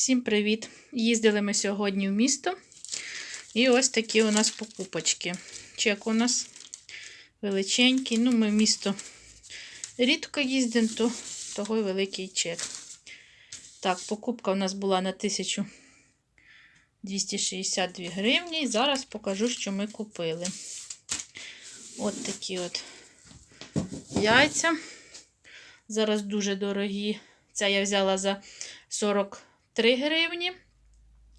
Всім привіт! Їздили ми сьогодні в місто. І ось такі у нас покупочки. Чек у нас величенький. Ну, ми в місто рідко їздимо, то того й великий чек. Так, покупка у нас була на 1262 гривні. І зараз покажу, що ми купили. От такі от яйця. Зараз дуже дорогі. Це я взяла за 43 гривні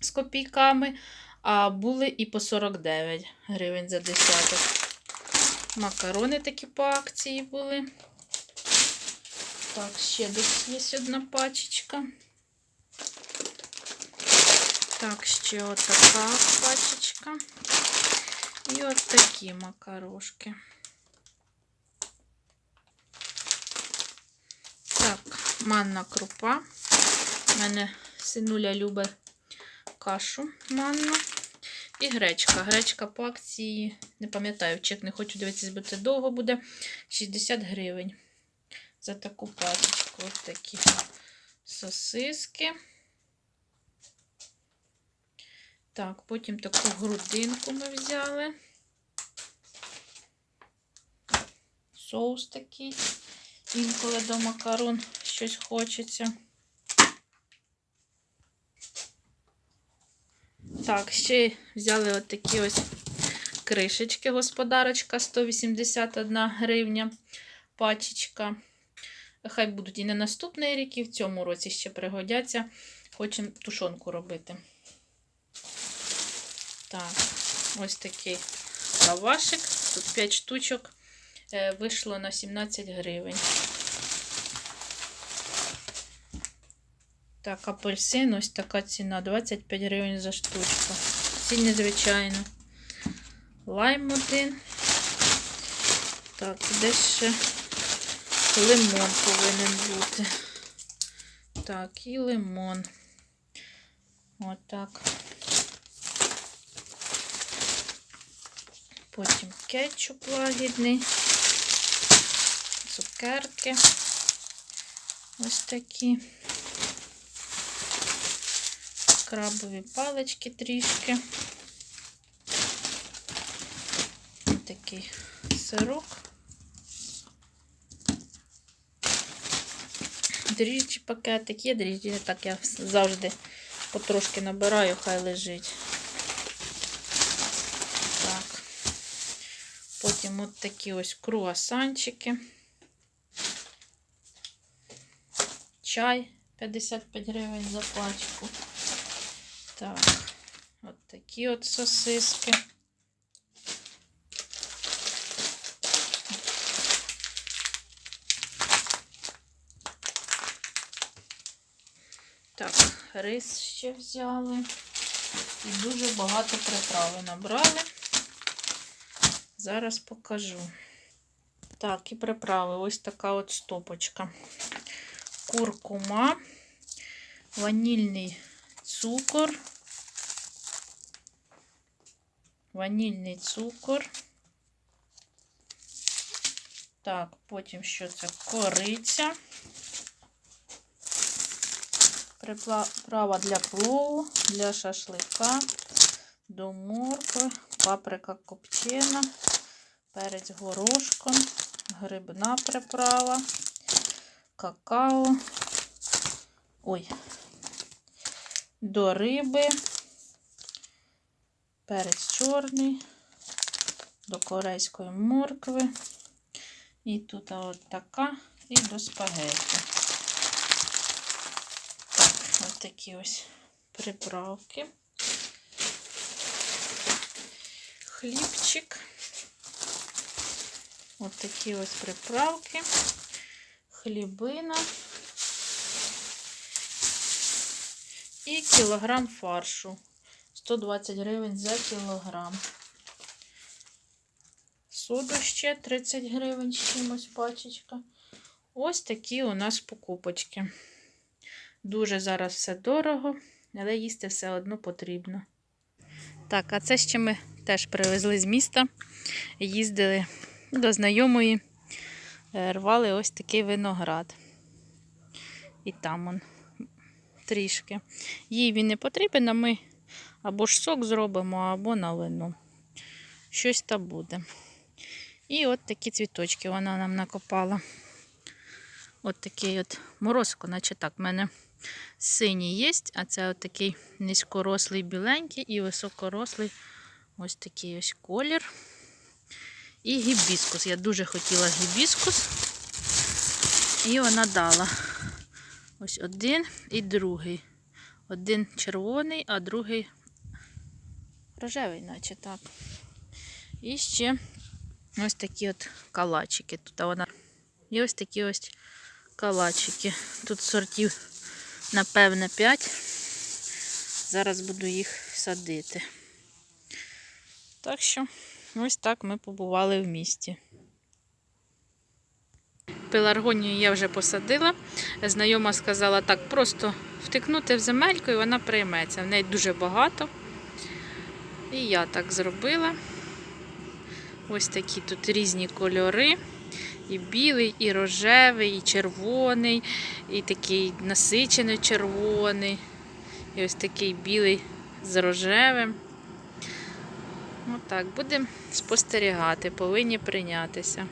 з копійками, а були і по 49 гривень за десяток. Макарони такі по акції були. Так, ще десь є одна пачечка. Так, ще отака пачечка. І от такі макарошки. Так, манна крупа. У мене синуля любить кашу манну. І гречка. Гречка по акції, не пам'ятаю, чек не хочу дивитися, бо це довго буде. 60 гривень. За таку пачечку. Ось такі сосиски. Так, потім таку грудинку ми взяли. Соус такий. Інколи до макарон щось хочеться. Так, ще взяли от такі ось кришечки, господарочка, 181 гривня пачечка. Хай будуть і на наступний рік, і в цьому році ще пригодяться. Хочемо тушонку робити. Так, ось такий лавашик. Тут 5 штучок. Е, Вийшло на 17 гривень. Так, апельсин, ось така ціна. 25 гривень за штучку. Цінні, звичайно. Лайм один. Так, десь ще лимон повинен бути. Так, і лимон. Отак. Потім кетчуп лагідний. Цукерки. Ось такі. Крабові палички трішки. Такий сирок. Дріжджі пакетик. Є дріжджі, так я завжди потрошки набираю, хай лежить. Так. Потім от такі ось круасанчики. Чай 55 гривень за пачку. Так, от такі от сосиски. Так, рис ще взяли. І дуже багато приправи набрали. Зараз покажу. Так, і приправи. Ось така от стопочка. Куркума, ванільний цукор, ванільний цукор. Так, потім що це? Кориця. Приправа для плову, для шашлика, до моркви, паприка копчена, перець горошком, грибна приправа, какао. Ой, до риби, перець чорний, до корейської моркви. І тут от така, і до спагетті. Так, ось такі ось приправки. Хлібчик. Ось такі ось приправки. Хлібина. І кілограм фаршу. 120 гривень за кілограм. Соду ще 30 гривень з чимось пачечка. Ось такі у нас покупочки. Дуже зараз все дорого, але їсти все одно потрібно. Так, а це ще ми теж привезли з міста. Їздили до знайомої, е, рвали ось такий виноград. І там он трішки. Їй він не потрібен, а ми або ж сок зробимо, або на вино. Щось та буде. І от такі цвіточки вона нам накопала. От такий от морозко, наче так. В мене синій є, а це от такий низькорослий біленький і високорослий ось такий ось колір. І гібіскус. Я дуже хотіла гібіскус. І вона дала. Ось один і другий. Один червоний, а другий рожевий, наче так. І ще ось такі от калачики. Тут вона. І ось такі ось калачики. Тут сортів, напевне, 5. Зараз буду їх садити. Так що, ось так ми побували в місті. Пеларгонію я вже посадила. Знайома сказала так, просто втикнути в земельку і вона прийметься. В неї дуже багато. І я так зробила. Ось такі тут різні кольори. І білий, і рожевий, і червоний, і такий насичений червоний. І ось такий білий з рожевим. Отак, будемо спостерігати, повинні прийнятися.